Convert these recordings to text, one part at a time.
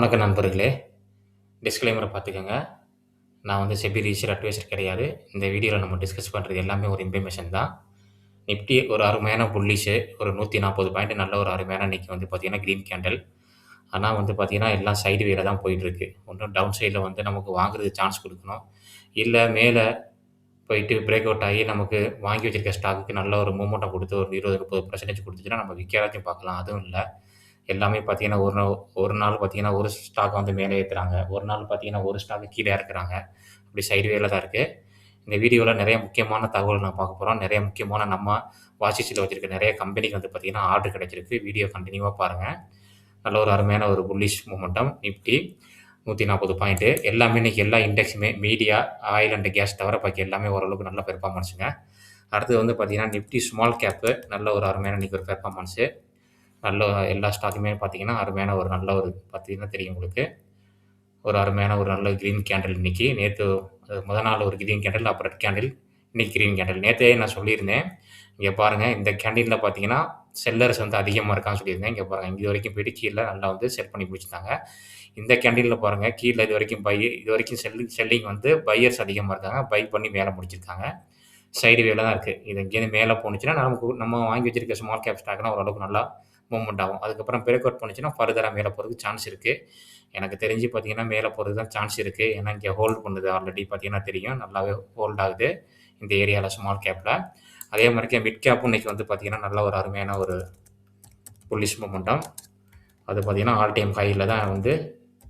வணக்கம் நண்பர்களே. டிஸ்க்ளைமரை பார்த்துக்கோங்க. நான் வந்து செபி ரிஜிஸ்டர் அட்வைசர் கிடையாது. இந்த வீடியோவில் நம்ம டிஸ்கஸ் பண்ணுறது எல்லாமே ஒரு இன்ஃபர்மேஷன் தான். நிப்டி ஒரு அருமையான புள்ளிஷு ஒரு நூற்றி நாற்பது பாயிண்ட் நல்ல ஒரு அருமையான இன்றைக்கி வந்து பார்த்திங்கன்னா க்ரீன் கேண்டல் ஆனால் வந்து பார்த்திங்கன்னா எல்லாம் சைடு வேலை தான் போயிட்டுருக்கு. ஒன்றும் டவுன் சைடில் வந்து நமக்கு வாங்குறதுக்கு சான்ஸ் கொடுக்கணும். இல்லை மேலே போயிட்டு பிரேக் அவுட் ஆகி நமக்கு வாங்கி வச்சிருக்க ஸ்டாக்குக்கு நல்ல ஒரு மூமெண்ட்டை கொடுத்து ஒரு இருபது முப்பது பர்சன்டேஜ் கொடுத்துச்சுன்னா நம்ம விற்காச்சும் பார்க்கலாம். அதுவும் இல்லை. எல்லாமே பார்த்தீங்கன்னா ஒரு நாள் ஒரு நாள் பார்த்தீங்கன்னா ஒரு ஸ்டாக் வந்து மேலே ஏற்றுறாங்க ஒரு நாள் பார்த்தீங்கன்னா ஒரு ஸ்டாக்கு கீழே இறக்குறாங்க. அப்படி சைடுவேல தான் இருக்குது இந்த வீடியோவில் நிறைய முக்கியமான தகவல் நான் பார்க்க போகிறோம் நிறைய முக்கியமான நம்ம வாசிச்சில் வச்சுருக்க நிறைய கம்பெனிக்கு வந்து பார்த்திங்கன்னா ஆர்டர் கிடச்சிருக்கு. வீடியோ கண்டினியூவாக பாருங்கள் நல்ல ஒரு அருமையான ஒரு புல்லிஷ் மூமெண்டம் நிஃப்டி நூற்றி நாற்பது பாயிண்ட்டு எல்லாமே இன்றைக்கி எல்லா இண்டெக்ஸுமே மீடியா ஆயில் அண்ட் கேஸ் தவிர பாக்கி எல்லாமே ஓரளவுக்கு நல்ல பெர்ஃபார்மன்ஸுங்க அடுத்தது வந்து பார்த்திங்கன்னா நிஃப்டி ஸ்மால் கேப்பு நல்ல ஒரு அருமையான இன்றைக்கி ஒரு பெர்ஃபார்மன்ஸு நல்ல எல்லா ஸ்டாக்குமே பார்த்தீங்கன்னா அருமையான ஒரு நல்ல ஒரு பார்த்தீங்கன்னா தெரியும் உங்களுக்கு. ஒரு அருமையான ஒரு நல்ல க்ரீன் கேண்டில் இன்றைக்கி நேற்று முதல் நாள் ஒரு க்ரீன் கேண்டில் அப்புறம் ரெட் கேண்டில் இன்றைக்கி க்ரீன் கேண்டில் நேற்றே நான் சொல்லியிருந்தேன். இங்கே பாருங்கள் இந்த கேண்டீனில் பார்த்தீங்கன்னா செல்லர்ஸ் வந்து அதிகமாக இருக்கான்னு சொல்லியிருந்தேன். இங்கே பாருங்கள் இது வரைக்கும் போயிட்டு கீழே நல்லா வந்து செட் பண்ணி பிடிச்சிட்டாங்க இந்த கேண்டீனில் பாருங்கள் கீழே இது வரைக்கும் பை இது வரைக்கும் செல்லிங் செல்லிங் வந்து பையர்ஸ் அதிகமாக இருக்காங்க. பை பண்ணி மேலே முடிச்சிருக்காங்க. சைடு வேலை தான் இருக்குது இது இங்கேருந்து மேலே போணுச்சுன்னா நமக்கு நம்ம வாங்கி வச்சிருக்க ஸ்மால் கேப் ஸ்டாக்னா ஓரளவுக்கு நல்லா மூமெண்ட் ஆகும். அதுக்கப்புறம் பிரேக் அவுட் பண்ணிச்சுன்னா ஃபர்தராக மேலே போகிறதுக்கு சான்ஸ் இருக்குது எனக்கு தெரிஞ்சு பார்த்தீங்கன்னா மேலே போகிறது தான் சான்ஸ் இருக்குது ஏன்னா இங்கே ஹோல்டு பண்ணுது ஆல்ரெடி பார்த்தீங்கன்னா தெரியும். நல்லாவே ஹோல்ட் ஆகுது. இந்த ஏரியாவில் ஸ்மால் கேப்பில் அதே மாதிரிக்கே மிட் கேப்பும் இன்றைக்கி வந்து பார்த்திங்கன்னா நல்ல ஒரு அருமையான ஒரு புல்லிஷ் மூமெண்டம் அது பார்த்திங்கன்னா ஆல் டைம் ஹையில் தான் வந்து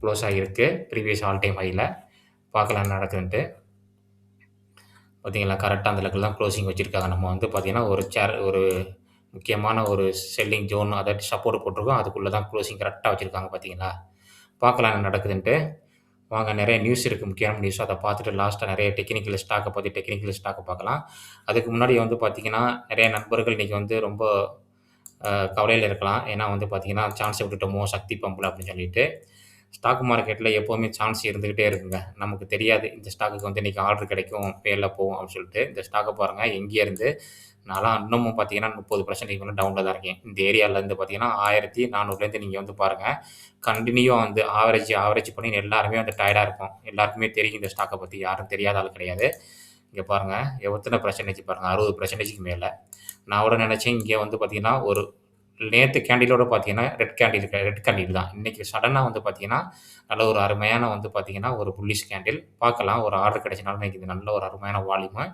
க்ளோஸ் ஆகியிருக்கு. ப்ரீவியஸ் ஆல் டைம் ஹையில் பார்க்கலாம் என்ன நடக்குதுன்ட்டு. பார்த்தீங்களா கரெக்டாக அந்த லெக்கில் தான் க்ளோசிங் வச்சுருக்காங்க. நம்ம வந்து பார்த்திங்கன்னா ஒரு சேர் ஒரு முக்கியமான ஒரு செல்லிங் ஜோன் அதை சப்போர்ட் போட்டிருக்கோம். அதுக்குள்ளே தான் க்ளோசிங் கரெக்டாக வச்சுருக்காங்க பார்த்தீங்களா? பார்க்கலாம் என்ன நடக்குதுன்ட்டு. வாங்க நிறைய நியூஸ் இருக்குது முக்கியமான நியூஸ் அதை பார்த்துட்டு லாஸ்ட்டாக நிறைய டெக்னிக்கல் ஸ்டாக்கை பற்றி டெக்னிக்கல் ஸ்டாக்கை பார்க்கலாம். அதுக்கு முன்னாடி வந்து பார்த்திங்கன்னா நிறைய நண்பர்கள் இன்றைக்கி வந்து ரொம்ப கவலையில் இருக்கலாம். ஏன்னா வந்து பார்த்திங்கன்னா சான்ஸை விட்டுட்டோமோ சக்தி பம்பில் அப்படின்னு சொல்லிட்டு. ஸ்டாக் மார்க்கெட்டில் எப்போவுமே சான்ஸ் இருந்துக்கிட்டே இருக்குங்க. நமக்கு தெரியாது இந்த ஸ்டாக்குக்கு வந்து இன்றைக்கி ஆர்டர் கிடைக்கும் பேரில் போகும் அப்படின்னு சொல்லிட்டு. இந்த ஸ்டாக்கை பாருங்கள் எங்கேருந்து நான்லாம் இன்னமும் பார்த்தீங்கன்னா முப்பது பர்சன்டேஜ் வந்து டவுனில் தான் இருக்கேன். இந்த ஏரியாவிலேருந்து பார்த்தீங்கன்னா ஆயிரத்தி நானூறுலேருந்து நீங்கள் வந்து பாருங்கள் கண்டினியூ வந்து ஆவரேஜ் ஆவரேஜ் பண்ணி எல்லாருமே வந்து டயர்டாக இருக்கும் எல்லாருக்குமே தெரியும் இந்த ஸ்டாக்கை பற்றி யாரும் தெரியாத ஆள் கிடையாது. இங்கே பாருங்கள் எத்தனை பர்சன்டேஜ் பாருங்கள் அறுபது பர்சன்டேஜுக்கு மேலே. நான் கூட நினச்சேன் இங்கே வந்து பார்த்திங்கன்னா ஒரு நேற்று கேண்டிலோட பார்த்தீங்கன்னா ரெட் கேண்டில் ரெட் கேண்டில் தான். இன்றைக்கி சடனாக வந்து பார்த்தீங்கன்னா நல்ல ஒரு அருமையான வந்து பார்த்தீங்கன்னா ஒரு புல்லிஷ் கேண்டில் பார்க்கலாம் ஒரு ஆர்டர் கிடைச்சினாலும் இன்றைக்கி இது நல்ல ஒரு அருமையான வால்யூமு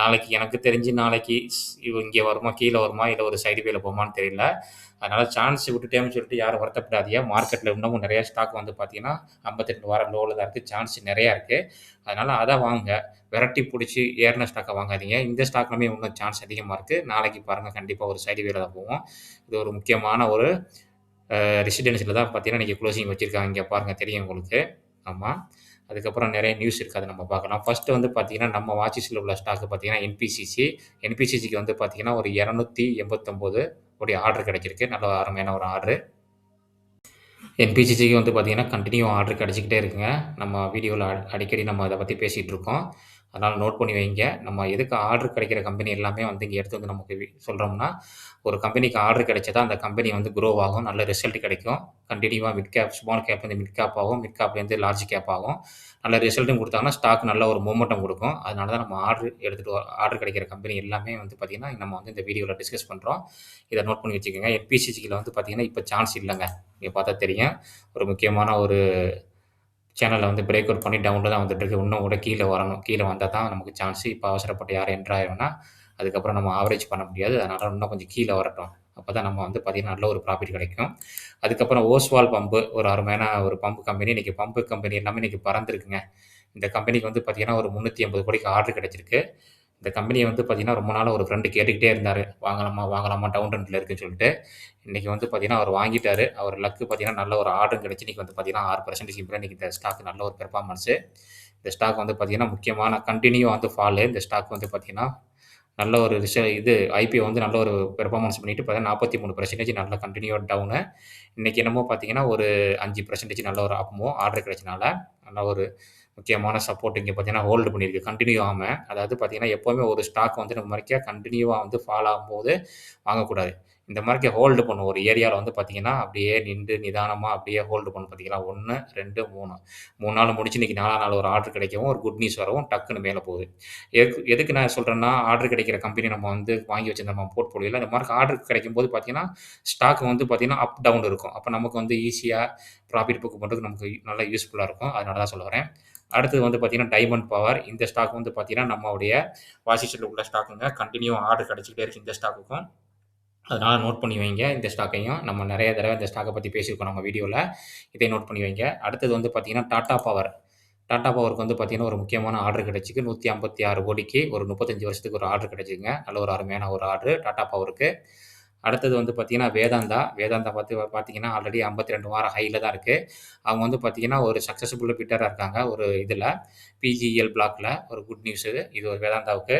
நாளைக்கு எனக்கு தெரிஞ்சு நாளைக்கு இங்கே வருமா கீழே வருமா இல்லை ஒரு சைடு வேல போமான்னு தெரியல. அதனால் சான்ஸ் விட்டுட்டேன்னு சொல்லிட்டு யாரும் வருத்தப்படாதீங்க. மார்க்கெட்டில் இன்னமும் நிறைய ஸ்டாக் வந்து பார்த்தீங்கன்னா ஐம்பத்தெட்டு வாரம் லோவில் தான் இருக்குது சான்ஸ் நிறையா இருக்குது அதனால் அதை வாங்க. விரட்டி பிடிச்சி ஏறின ஸ்டாக்கை வாங்காதீங்க. இந்த ஸ்டாக்லுமே இன்னும் சான்ஸ் அதிகமாக இருக்குது நாளைக்கு பாருங்கள் கண்டிப்பாக ஒரு சைடு வேலை தான் போவோம். இது ஒரு முக்கியமான ஒரு ரெசிடென்சியில் தான் பார்த்தீங்கன்னா இன்றைக்கி க்ளோசிங் வச்சுருக்காங்க. இங்கே பாருங்கள் தெரியும் உங்களுக்கு. ஆமாம் அதுக்கப்புறம் நிறைய நியூஸ் இருக்குது அதை நம்ம பார்க்கலாம். ஃபஸ்ட்டு வந்து பார்த்திங்கன்னா நம்ம வாட்சிஸில் உள்ள ஸ்டாக்கு பார்த்திங்கன்னா என்பிசிசி என்பிசிசிக்கு வந்து பார்த்திங்கன்னா ஒரு இரநூத்தி எண்பத்தொம்போது உடைய ஆர்டர் கிடைச்சிருக்கு. நல்ல அருமையான ஒரு ஆர்டரு என்பிசிசிக்கு வந்து பார்த்திங்கன்னா கண்டினியூ ஆர்டர் கிடச்சிக்கிட்டே இருக்குங்க. நம்ம வீடியோவில் அடிக்கடி நம்ம அதை பற்றி பேசிகிட்டு இருக்கோம். அதனால் நோட் பண்ணி வைங்க. நம்ம எதுக்கு ஆர்டர் கிடைக்கிற கம்பெனி எல்லாமே வந்து இங்கே எடுத்து வந்து நமக்கு சொல்கிறோம்னா ஒரு கம்பெனிக்கு ஆர்டர் கிடைச்சதா அந்த கம்பெனி வந்து க்ரோ ஆகும் நல்ல ரிசல்ட் கிடைக்கும். கண்டினியூவாக மிட் கேப் ஸ்மால் கேப் வந்து மிட் கேப் ஆகும் மிட் கேப்லேருந்து லார்ஜ் கேப் ஆகும். நல்ல ரிசல்ட்டும் கொடுத்தாங்கன்னா ஸ்டாக் நல்ல ஒரு மூமெண்டம் கொடுக்கும். அதனால தான் நம்ம ஆர்டர் எடுத்துகிட்டு ஆர்டர் கிடைக்கிற கம்பெனி எல்லாமே வந்து பார்த்திங்கன்னா நம்ம வந்து இந்த வீடியோவில் டிஸ்கஸ் பண்ணுறோம் இதை நோட் பண்ணி வச்சுக்கோங்க. எபிசிசியில் வந்து பார்த்திங்கன்னா இப்போ சான்ஸ் இல்லைங்க. இங்கே பார்த்தா தெரியும். ஒரு முக்கியமான ஒரு சேனலில் வந்து பிரேக் அவுட் பண்ணி டவுனில் தான் வந்துட்டுருக்கு. இன்னும் கூட கீழே வரணும். கீழே வந்தால் தான் நமக்கு சான்ஸ் இப்போ அவசரப்பட்டு யார் என்ட்ராயிரும்னா அதுக்கப்புறம் நம்ம ஆவரேஜ் பண்ண முடியாது. அதனால் இன்னும் கொஞ்சம் கீழே வரட்டும். அப்போ தான் நம்ம வந்து பார்த்திங்கன்னா நல்ல ஒரு ப்ராஃபிட் கிடைக்கும். அதுக்கப்புறம் ஓஸ்வால் பம்பு ஒரு அருமையான ஒரு பம்பு கம்பெனி இன்றைக்கி பம்பு கம்பெனி எல்லாமே இன்றைக்கி பறந்துருக்குங்க. இந்த கம்பெனிக்கு வந்து பார்த்திங்கன்னா ஒரு முந்நூற்றி ஐம்பது கோடிக்கு ஆர்டர் கிடச்சிருக்கு. இந்த கம்பெனியை வந்து பார்த்திங்கன்னா ரொம்ப நாள் ஒரு ஃப்ரெண்டு கேட்டுக்கிட்டே இருந்தார். வாங்கலாமா வாங்கலாமா டவுன் ரெண்டில் இருக்குன்னு சொல்லிட்டு. இன்றைக்கி வந்து பார்த்திங்கன்னா அவர் வாங்கிட்டார். அவர் லக்கு பார்த்திங்கன்னா நல்ல ஒரு ஆர்டர் கிடச்சி இன்றைக்கி வந்து பார்த்திங்கன்னா ஆறு பர்சன்டேஜ் இப்போ இன்றைக்கி இந்த ஸ்டாக் நல்ல ஒரு பெர்ஃபார்மன்ஸு இந்த ஸ்டாக் வந்து பார்த்திங்கன்னா முக்கியமான கண்டினியூ வந்து ஃபாலு இந்த ஸ்டாக் வந்து பார்த்திங்கன்னா நல்ல ஒரு ரிச இது ஐபிஓ வந்து நல்ல ஒரு பெர்ஃபார்மன்ஸ் பண்ணிட்டு பார்த்தீங்கன்னா நாற்பத்தி மூணு பர்சன்டேஜ் நல்ல கண்டினியூ டவுனு இன்றைக்கி என்னமோ பார்த்தீங்கன்னா ஒரு அஞ்சு பர்சன்டேஜ் நல்ல ஒரு ஆப்பமோ ஆர்டர் கிடைச்சனால நல்ல ஒரு முக்கியமான சப்போர்ட் இங்கே பார்த்தீங்கன்னா ஹோல்டு பண்ணியிருக்கு. கண்டினியூ ஆகாமல் அதாவது பார்த்தீங்கன்னா எப்போவுமே ஒரு ஸ்டாக் வந்து நம்ம மார்க்கெட் கண்டினியூவாக வந்து ஃபால் ஆகும்போது வாங்கக்கூடாது. இந்த மாதிரி ஹோல்டு பண்ணும் ஒரு ஏரியாவில் வந்து பார்த்தீங்கன்னா அப்படியே நின்று நிதானமாக அப்படியே ஹோல்டு பண்ணும் பார்த்தீங்களா ஒன்று ரெண்டு மூணு. மூணு நாள் முடிச்சு இன்றைக்கி நாலாம் நாள் ஒரு ஆர்டர் கிடைக்கவும் ஒரு குட் நியூஸ் வரவும் டக்குன்னு மேலே போகுது. எதுக்கு எதுக்கு நான் சொல்கிறேன்னா ஆர்டர் கிடைக்கிற கம்பெனி நம்ம வந்து வாங்கி வச்சிருந்த நம்ம போர்ட்ஃபோலியோவில் இந்த மாதிரி ஆர்டர் கிடைக்கும் போது பார்த்தீங்கன்னா ஸ்டாக் வந்து பார்த்தீங்கன்னா அப் டவுன் இருக்கும். அப்போ நமக்கு வந்து ஈஸியாக ப்ராஃபிட் புக் பண்ணுறதுக்கு நமக்கு நல்லா யூஸ்ஃபுல்லாக இருக்கும். அதனால தான் சொல்ல வரேன். அடுத்தது வந்து பார்த்தீங்கன்னா டைமண்ட் பவர் இந்த ஸ்டாக் வந்து பார்த்தீங்கன்னா நம்மளுடைய வாசிச்சில் உள்ள ஸ்டாக்குங்க கண்டினியூ ஆர்டர் கிடச்சிக்கிட்டே இருக்குது இந்த ஸ்டாக்குக்கும் அதனால் நோட் பண்ணி வைங்க இந்த ஸ்டாக்கையும் நம்ம நிறைய தடவை இந்த ஸ்டாக்கை பற்றி பேசியிருக்கோம் நம்ம வீடியோவில் இதை நோட் பண்ணி வைங்க. அடுத்தது வந்து பார்த்தீங்கன்னா டாடா பவர் டாடா பவருக்கு வந்து பார்த்தீங்கன்னா ஒரு முக்கியமான ஆர்டர் கிடச்சிக்கு நூற்றி ஐம்பத்தி ஆறு கோடிக்கு ஒரு முப்பத்தஞ்சு வருஷத்துக்கு ஒரு ஆர்டர் கிடச்சிங்க நல்ல ஒரு அருமையான ஒரு ஆர்டர் டாடா பவருக்கு அடுத்தது வந்து பார்த்தீங்கன்னா வேதாந்தா. வேதாந்தா பார்த்து பார்த்தீங்கன்னா ஆல்ரெடி ஐம்பத்தி ரெண்டு வாரம் ஹையில் தான் இருக்குது அவங்க வந்து பார்த்தீங்கன்னா ஒரு சக்ஸஸ்ஃபுல் பிட்டராக இருக்காங்க. ஒரு இதில் பிஜிஎல் பிளாக்கில் ஒரு குட் நியூஸு இது ஒரு வேதாந்தாவுக்கு.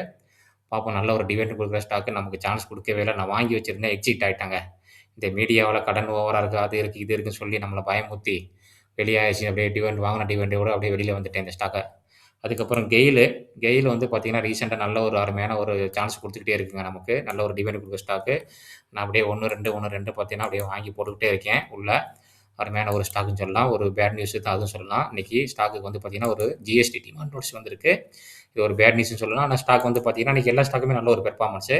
பார்ப்போம் நல்ல ஒரு டிவைண்ட் கொடுக்குற ஸ்டாக்கு நமக்கு சான்ஸ் கொடுக்கவே இல்லை. நான் வாங்கி வச்சுருந்தேன் எக்ஸிட் ஆகிட்டாங்க இந்த மீடியாவில் கடன் ஓவராக இருக்குது அது இருக்குது இது இருக்குன்னு சொல்லி நம்மளை பயமுத்தி வெளியாகிடுச்சு அப்படியே டிவெண்ட் வாங்கின டிவெண்ட்டோட அப்படியே வெளியில் வந்துட்டேன் இந்த ஸ்டாக்கை அதுக்கப்புறம் கெயிலு கெயில் வந்து பார்த்திங்கன்னா ரீசெண்டாக நல்ல ஒரு அருமையான ஒரு சான்ஸ் கொடுத்துக்கிட்டே இருக்குங்க நமக்கு. நல்ல ஒரு டிவெண்ட் கொடுக்குற ஸ்டாக்கு நான் அப்படியே ஒன்று ரெண்டு ஒன்று ரெண்டு பார்த்தீங்கன்னா அப்படியே வாங்கி போட்டுக்கிட்டே இருக்கேன். உள்ள அருமையான ஒரு ஸ்டாக்குன்னு சொல்லலாம். ஒரு பேட் நியூஸ் தான் அதுவும் சொல்லலாம். இன்றைக்கி ஸ்டாக்குக்கு வந்து பார்த்திங்கன்னா ஒரு ஜிஎஸ்டி டிமாண்ட் நோட்ஸ் வந்திருக்கு. இது ஒரு பேட் நியூஸ்னு சொல்லலாம். ஆனால் ஸ்டாக் வந்து பார்த்தீங்கன்னா இன்றைக்கி எல்லா ஸ்டாக்குமே நல்ல ஒரு பெர்ஃபார்மன்ஸு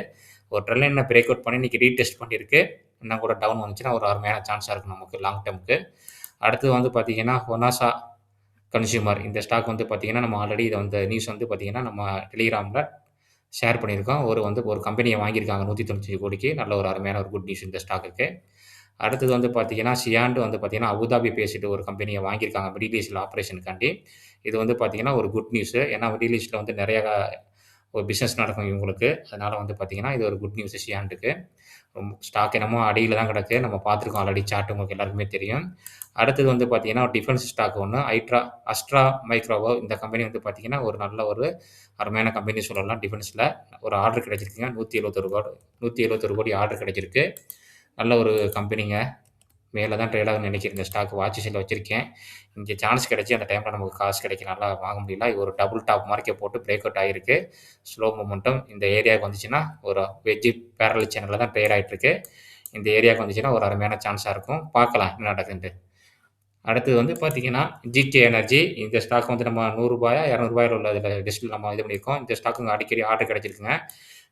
ஒரு ட்ரெல்லைனை பிரேக் அவுட் பண்ணி இன்றைக்கி ரீடெஸ்ட் பண்ணியிருக்கு. இன்னும் கூட டவுன் வந்துச்சுன்னா ஒரு அருமையான சான்ஸாக இருக்கும் நமக்கு லாங் டேர்முக்கு அடுத்து வந்து பார்த்தீங்கன்னா ஹொனாசா கன்சியூமர் இந்த ஸ்டாக் வந்து பார்த்தீங்கன்னா நம்ம ஆல்ரெடி இதை வந்து நியூஸ் வந்து பார்த்தீங்கன்னா நம்ம டெலிகிராமில் ஷேர் பண்ணியிருக்கோம். ஒரு வந்து ஒரு கம்பெனியை வாங்கியிருக்காங்க நூற்றி தொண்ணூற்றி கோடிக்கு. நல்ல ஒரு அருமையான ஒரு குட் நியூஸ் இந்த ஸ்டாக்குக்கு அடுத்தது வந்து பார்த்தீங்கன்னா சியாண்டு வந்து பார்த்தீங்கன்னா அபுதாபி பேசிட்டு ஒரு கம்பெனியை வாங்கியிருக்காங்க மிடில் ஈஸ்டில் ஆப்ரேஷனுக்காண்டி இது வந்து பார்த்தீங்கன்னா ஒரு குட் நியூஸு ஏன்னா மிடில் ஈஸ்டில் வந்து நிறையா ஒரு பிஸ்னஸ் நடக்கும் இவங்களுக்கு. அதனால் வந்து பார்த்தீங்கன்னா இது ஒரு குட் நியூஸ் சியாண்டுக்கு ரொம்ப ஸ்டாக் என்னமோ அடியில் தான் கிடக்கு. நம்ம பார்த்துருக்கோம் ஆல்ரெடி சார்ட் உங்களுக்கு எல்லாருக்குமே தெரியும். அடுத்தது வந்து பார்த்தீங்கன்னா டிஃபென்ஸ் ஸ்டாக் ஒன்று ஐட்ரா அஸ்ட்ரா மைக்ரோவோ இந்த கம்பெனி வந்து பார்த்தீங்கன்னா ஒரு நல்ல ஒரு அருமையான கம்பெனி சொல்லலாம் டிஃபென்ஸில் ஒரு ஆர்டர் கிடைச்சிருக்குங்க. நூற்றி எழுபத்தொரு கோடி நூற்றி எழுபத்தொரு கோடி ஆர்டர் கிடைச்சிருக்கு. நல்ல ஒரு கம்பெனிங்க. மேலே தான் ட்ரேட் ஆகும்னு நினைக்கிறேன். இந்த ஸ்டாக் வாட்ச் செல்ல வச்சுருக்கேன். இங்கே சான்ஸ் கிடச்சி அந்த டைமில் நமக்கு காசு கிடைக்க நல்லா வாங்க முடியல. இது ஒரு டபுள் டாப் மார்க்கெட் போட்டு பிரேக் அவுட் ஆகிருக்கு ஸ்லோ மூமெண்ட்டும் இந்த ஏரியாவுக்கு வந்துச்சுன்னா ஒரு வெஜ்ஜு பேரல் சேனலில் தான் ட்ரேட் ஆகிட்டுருக்கு இந்த ஏரியாவுக்கு வந்துச்சுன்னா ஒரு அருமையான சான்ஸாக இருக்கும். பார்க்கலாம் என்ன நடக்குதுன்ட்டு. அடுத்தது வந்து பார்த்தீங்கன்னா ஜிகே எனர்ஜி இந்த ஸ்டாக் வந்து நம்ம நூறுரூபாயா இரநூறுபாயில் உள்ள இதில் லிஸ்ட்டில் நம்ம இது பண்ணியிருக்கோம். இந்த ஸ்டாக்கு அடிக்கடி ஆர்டர் கிடச்சிருக்குங்க.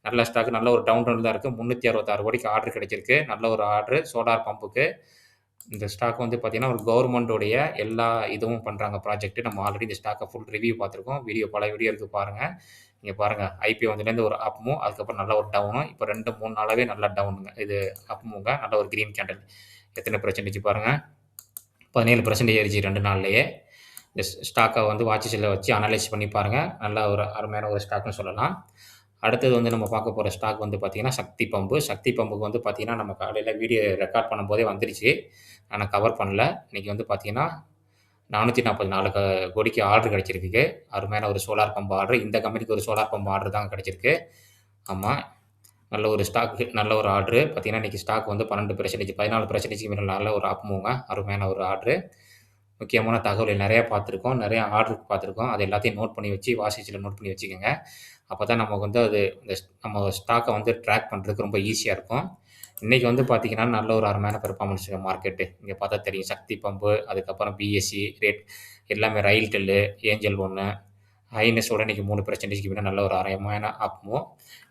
நல்ல ஸ்டாக் நல்ல ஒரு டவுன் டவுன் தான் இருக்குது முந்நூற்றி அறுபத்தாறு கோடிக்கு ஆர்டர் கிடைச்சிருக்கு. நல்ல ஒரு ஆர்டர் சோலார் பம்புக்கு இந்த ஸ்டாக் வந்து பார்த்திங்கன்னா ஒரு கவர்மெண்ட்டோடைய எல்லா இதுவும் பண்ணுறாங்க ப்ராஜெக்ட்டு நம்ம ஆல்ரெடி இந்த ஸ்டாக்கை ஃபுல் ரிவ்யூ பார்த்துருக்கோம். வீடியோ பல வீடியோ இருக்குது பாருங்கள் நீங்கள் பாருங்கள் ஐபிஓ வந்துலேருந்து ஒரு அப்பும் அதுக்கப்புறம் நல்ல ஒரு டவுனும் இப்போ ரெண்டு மூணு நாளாகவே நல்ல டவுனுங்க இது அப்புமுங்க நல்ல ஒரு க்ரீன் கேண்டல் எத்தனை பிரச்சனைச்சு பாருங்கள் பதினேழு பர்சன்ட் ஏறிச்சு ரெண்டு நாள்லையே. இந்த ஸ்டாக்கை வந்து வாட்ச் வச்சு அனலைஸ் பண்ணி பாருங்கள் நல்ல ஒரு அருமையான ஒரு ஸ்டாக்னு சொல்லலாம். அடுத்தது வந்து நம்ம பார்க்க போகிற ஸ்டாக் வந்து பார்த்திங்கன்னா சக்தி பம்பு. சக்தி பம்புக்கு வந்து பார்த்திங்கன்னா நம்ம காலையில் வீடியோ ரெக்கார்ட் பண்ணும்போதே வந்துருச்சு. ஆனால் கவர் பண்ணல. இன்றைக்கி வந்து பார்த்திங்கன்னா நானூற்றி நாற்பது நாலு கோடிக்கு ஆர்டர் கிடச்சிருக்கு அருமையான ஒரு சோலார் பம்பு ஆர்டர் இந்த கம்பெனிக்கு ஒரு சோலார் பம்பு ஆர்டர் தான் கிடச்சிருக்கு. ஆமாம் நல்ல ஒரு ஸ்டாக் நல்ல ஒரு ஆர்டரு பார்த்திங்கன்னா இன்றைக்கி ஸ்டாக் வந்து பன்னெண்டு பர்சன்டேஜ் பதினாலு பர்சன்டேஜ்க்கு மேலே நல்ல ஒரு ஆப்புமுங்க அருமையான ஒரு ஆர்டரு முக்கியமான தகவல் நிறையா பார்த்துருக்கோம். நிறையா ஆர்டருக்கு பார்த்துருக்கோம். அது எல்லாத்தையும் நோட் பண்ணி வச்சு வாசிச்சில் நோட் பண்ணி வச்சுக்கோங்க. அப்போ தான் நமக்கு வந்து அது இந்த நம்ம ஸ்டாக்கை வந்து ட்ராக் பண்ணுறதுக்கு ரொம்ப ஈஸியாக இருக்கும். இன்றைக்கி வந்து பார்த்திங்கன்னா நல்ல ஒரு அருமையான பெர்ஃபார்மன்ஸ் மார்க்கெட்டு இங்கே பார்த்தா தெரியும். சக்தி பம்பு அதுக்கப்புறம் பிஎஸ்சி ரேட் எல்லாமே ரயில் டெல்லு ஏஞ்சல் ஒன்று ஐஎன்எஸோட இன்றைக்கி மூணு பர்சன்டேஜ்க்கு வேணால் நல்ல ஒரு அரையமான மூவ்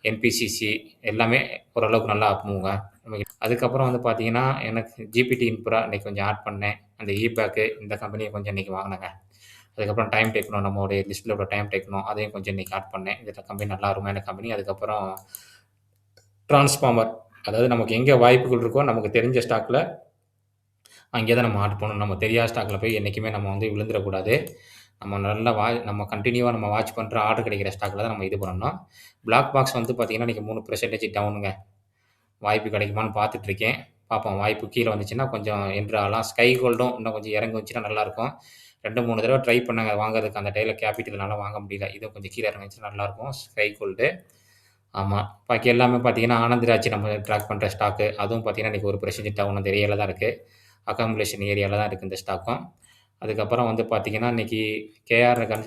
என்பிசிசி எல்லாமே ஓரளவுக்கு நல்லா ஆப்புங்க அதுக்கப்புறம் வந்து பார்த்தீங்கன்னா எனக்கு ஜிபிடி இன்புரா இன்றைக்கி கொஞ்சம் ஆட் பண்ணேன். அந்த இபேக்கு இந்த கம்பெனியை கொஞ்சம் இன்றைக்கி வாங்கினேங்க. அதுக்கப்புறம் டைம் டேக்கணும் நம்மளுடைய லிஸ்ட்டில் உள்ள டைம் டேக்கணும் அதையும் கொஞ்சம் இன்றைக்கி ஆட் பண்ணேன். இந்த கம்பெனி நல்லா அருமையான கம்பெனி அதுக்கப்புறம் ட்ரான்ஸ்ஃபார்மர் அதாவது நமக்கு எங்கே வாய்ப்புகள் இருக்கோ நமக்கு தெரிஞ்ச ஸ்டாக்கில் அங்கே தான் நம்ம ஆட் பண்ணணும். நம்ம தெரியாத ஸ்டாக்கில் போய் என்றைக்குமே நம்ம வந்து விழுந்துடக்கூடாது. நம்ம நல்லா வா நம்ம கண்டினியூவாக நம்ம வாட்ச் பண்ணுற ஆர்டர் கிடைக்கிற ஸ்டாக்கில் தான் நம்ம இது பண்ணணும். பிளாக் பாக்ஸ் வந்து பார்த்திங்கன்னா இன்றைக்கி மூணு பெர்சன்டேஜ் டவுனுங்க வாய்ப்பு கிடைக்குமான்னு பார்த்துட்ருக்கேன் பார்ப்போம் வாய்ப்பு கீழே வந்துச்சுன்னா கொஞ்சம் என்று ஆகலாம் ஸ்கை கோல்டும் இன்னும் கொஞ்சம் இறங்கி வந்துச்சுன்னா நல்லாயிருக்கும் ரெண்டு மூணு தடவை ட்ரை பண்ணாங்க. வாங்குறதுக்கு அந்த டைல கேபிட்டல்னால வாங்க முடியல. இது கொஞ்சம் கீழே இறங்கிச்சுன்னா நல்லாயிருக்கும் ஸ்கை கோல்டு ஆமாம் பாக்கி எல்லாமே பார்த்தீங்கன்னா ஆனந்தராட்சி நம்ம ட்ராக் பண்ணுற ஸ்டாக்கு அதுவும் பார்த்தீங்கன்னா இன்றைக்கி ஒரு பெர்சன்டேஜ் டவுன் அந்த ஏரியாவில் தான் இருக்குது அக்காமுலேஷன் ஏரியாவில் தான் இருக்குது இந்த ஸ்டாக்கும் அதுக்கப்புறம் வந்து பார்த்தீங்கன்னா, இன்னைக்கு கேஆர் கன்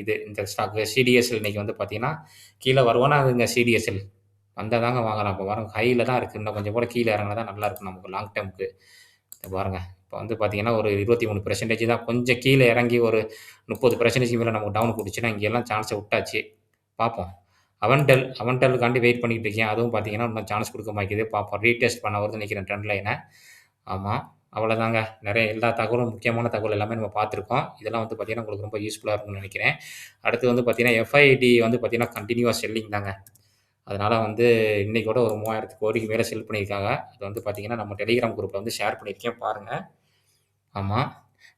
இது இந்த ஸ்டாக்கு சிடிஎஸ்எல் இன்னைக்கு வந்து பார்த்தீங்கன்னா, வருவோன்னா அதுங்க சிடிஎஸ்எல். வந்தால் தாங்க வாங்கலாம். இப்போ பாருங்க கையில் தான் இருக்குது இன்னும் கொஞ்சம் கூட கீழே இறங்குனா தான் நல்லாயிருக்கும் நமக்கு லாங் டெர்ம்க்கு. இத பாருங்கள் இப்போ வந்து பார்த்தீங்கன்னா, ஒரு 23% தான் கொஞ்சம் கீழே இறங்கி ஒரு முப்பது பெர்சன்டேஜ் மேலே நமக்கு டவுன் கொடுச்சுன்னா இங்கெல்லாம் சான்ஸை விட்டாச்சு. பார்ப்போம். அவன்டெல் அவன்டெல்லுக்காண்டி வெயிட் பண்ணிகிட்டு இருக்கேன். அதுவும் பார்த்தீங்கன்னா, இன்னும் சான்ஸ் கொடுக்க மாட்டேங்குது. பார்ப்போம். ரீடெஸ்ட் பண்ண வருது நினைக்கிறேன் ட்ரெண்ட் லைனை ஆமாம் அவ்வளோதாங்க. நிறைய எல்லா தகவலும் முக்கியமான தகவல் எல்லாமே நம்ம பார்த்துருக்கோம். இதெல்லாம் வந்து பார்த்தீங்கன்னா, உங்களுக்கு ரொம்ப யூஸ்ஃபுல்லாக இருக்கும்னு நினைக்கிறேன் அடுத்து வந்து பார்த்தீங்கன்னா, எஃப்ஐடி வந்து பார்த்தீங்கன்னா, கண்டினியூவாக செல்லிங் தாங்க. அதனால் வந்து இன்றைக்கி கூட ஒரு 3000 கோடிக்கு மேலே செல் பண்ணியிருக்காங்க. அது வந்து பார்த்தீங்கன்னா, நம்ம டெலிகிராம் குரூப்பில் வந்து ஷேர் பண்ணியிருக்கேன் பாருங்கள் ஆமாம்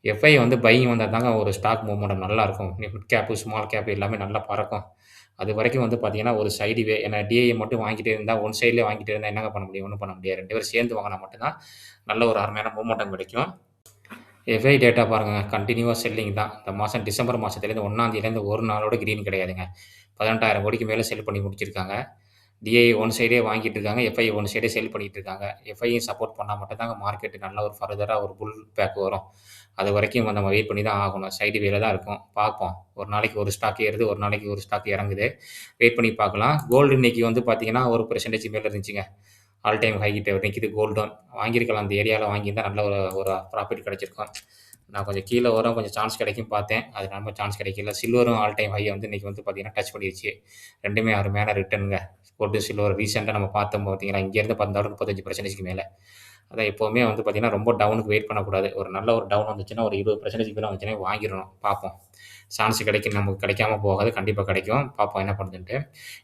எஃப்ஐ வந்து பையிங் வந்தால் தாங்க ஒரு ஸ்டாக் மூவ்மெண்ட் நல்லாயிருக்கும் மிட் கேப்பு ஸ்மால் கேப்பு எல்லாமே நல்லா பறக்கும். அது வரைக்கும் வந்து பார்த்தீங்கன்னா, ஒரு சைடு வே ஏன்னா டிஐ மட்டும் வாங்கிட்டே இருந்தால் ஒன் சைட்லேயே வாங்கிட்டே இருந்தால் என்னங்க பண்ண முடியும்? ஒன்றும் பண்ண முடியாது. ரெண்டு பேரும் சேர்ந்து வாங்கினா மட்டும் தான் நல்ல ஒரு அருமையான மூமெண்டம் கிடைக்கும். எஃப்ஐ டேட்டா பாருங்க. கண்டினியூவாக செல்லிங் தான். இந்த மாதம் டிசம்பர் மாதத்துலேருந்து 1ஆம் ஒரு நாளோட கிரீன் கிடையாதுங்க. 18,000 கோடிக்கு மேலே செல் பண்ணி முடிச்சிருக்காங்க. டிஐ ஒன் சைடே வாங்கிட்டு இருக்காங்க. எஃப்ஐ ஒன் சைடே செல் பண்ணிட்டு இருக்காங்க. எஃப்ஐயும் சப்போர்ட் பண்ணால் மட்டும் தாங்க மார்க்கெட் நல்ல ஒரு ஃபர்தராக ஒரு புல் பேக் வரும். அது வரைக்கும் நம்ம வெயிட் பண்ணி தான் ஆகணும். சைடு வேலை தான் இருக்கும். பார்ப்போம். ஒரு நாளைக்கு ஒரு ஸ்டாக் ஏறுது, ஒரு நாளைக்கு ஒரு ஸ்டாக் இறங்குது. வெயிட் பண்ணி பார்க்கலாம். கோல்டு இன்னைக்கு வந்து பார்த்தீங்கன்னா, ஒரு பர்சன்டேஜ் மேலே இருந்துச்சுங்க. ஆல் டைம் ஹை கிட்ட நிக்குது கோல்டும். வாங்கியிருக்கலாம். அந்த ஏரியாவில் வாங்கியிருந்தால் நல்ல ஒரு ஒரு ப்ராஃபிட் கிடச்சிருக்கும் நான் கொஞ்சம் கீழே வரும், கொஞ்சம் சான்ஸ் கிடைக்கும் பார்த்தேன். அது நம்ம சான்ஸ் கிடைக்கல. சில்வரும் ஆல் டைம் ஹை வந்து இன்றைக்கி வந்து பார்த்தீங்கன்னா, டச் பண்ணிருச்சு. 2மே அருமையான ரிட்டனுங்க கோல்டு, சில்வர் ரீசெண்டாக நம்ம பார்த்தோம் பார்த்தீங்களா, இங்கேருந்து பார்த்தாலும் முப்பத்தஞ்சு பர்சன்டேஜ்க்கு மேலே அதான் எப்போவுமே வந்து பார்த்தீங்கன்னா, ரொம்ப டவுனுக்கு வெயிட் பண்ணக்கூடாது. ஒரு நல்ல ஒரு டவுன் வந்துச்சுன்னா, ஒரு 20%க்கு மேல வந்துச்சுன்னா வாங்கிடணும் பார்ப்போம். சான்ஸ் கிடைக்கும். நமக்கு கிடைக்காம போகாது. கண்டிப்பாக கிடைக்கும். பார்ப்போம் என்ன பண்ணுதுன்ட்டு.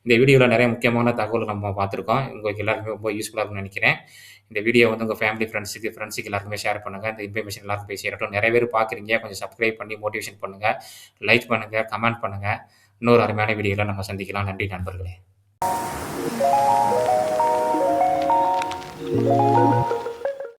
இந்த வீடியோவில் நிறைய முக்கியமான தகவல் நம்ம பார்த்துருக்கோம். உங்களுக்கு எல்லாருக்குமே ரொம்ப யூஸ்ஃபுல்லாக இருக்கும்னு நினைக்கிறேன் இந்த வீடியோ வந்து உங்கள் ஃபேமிலி, ஃப்ரெண்ட்ஸுக்கு ஃப்ரெண்ட்ஸுக்கு எல்லாருக்குமே ஷேர் பண்ணுங்க. இந்த இன்ஃபர்மேஷன் எல்லாருக்கும் போய் சேரட்டும். நிறைய பேர் பார்க்குறீங்க. கொஞ்சம் சப்ஸ்கிரைப் பண்ணி மோட்டிவேஷன் பண்ணுங்கள் லைக் பண்ணுங்கள் கமெண்ட் பண்ணுங்கள் இன்னொரு அருமையான வீடியோவில் நம்ம சந்திக்கலாம். நன்றி நண்பர்களே.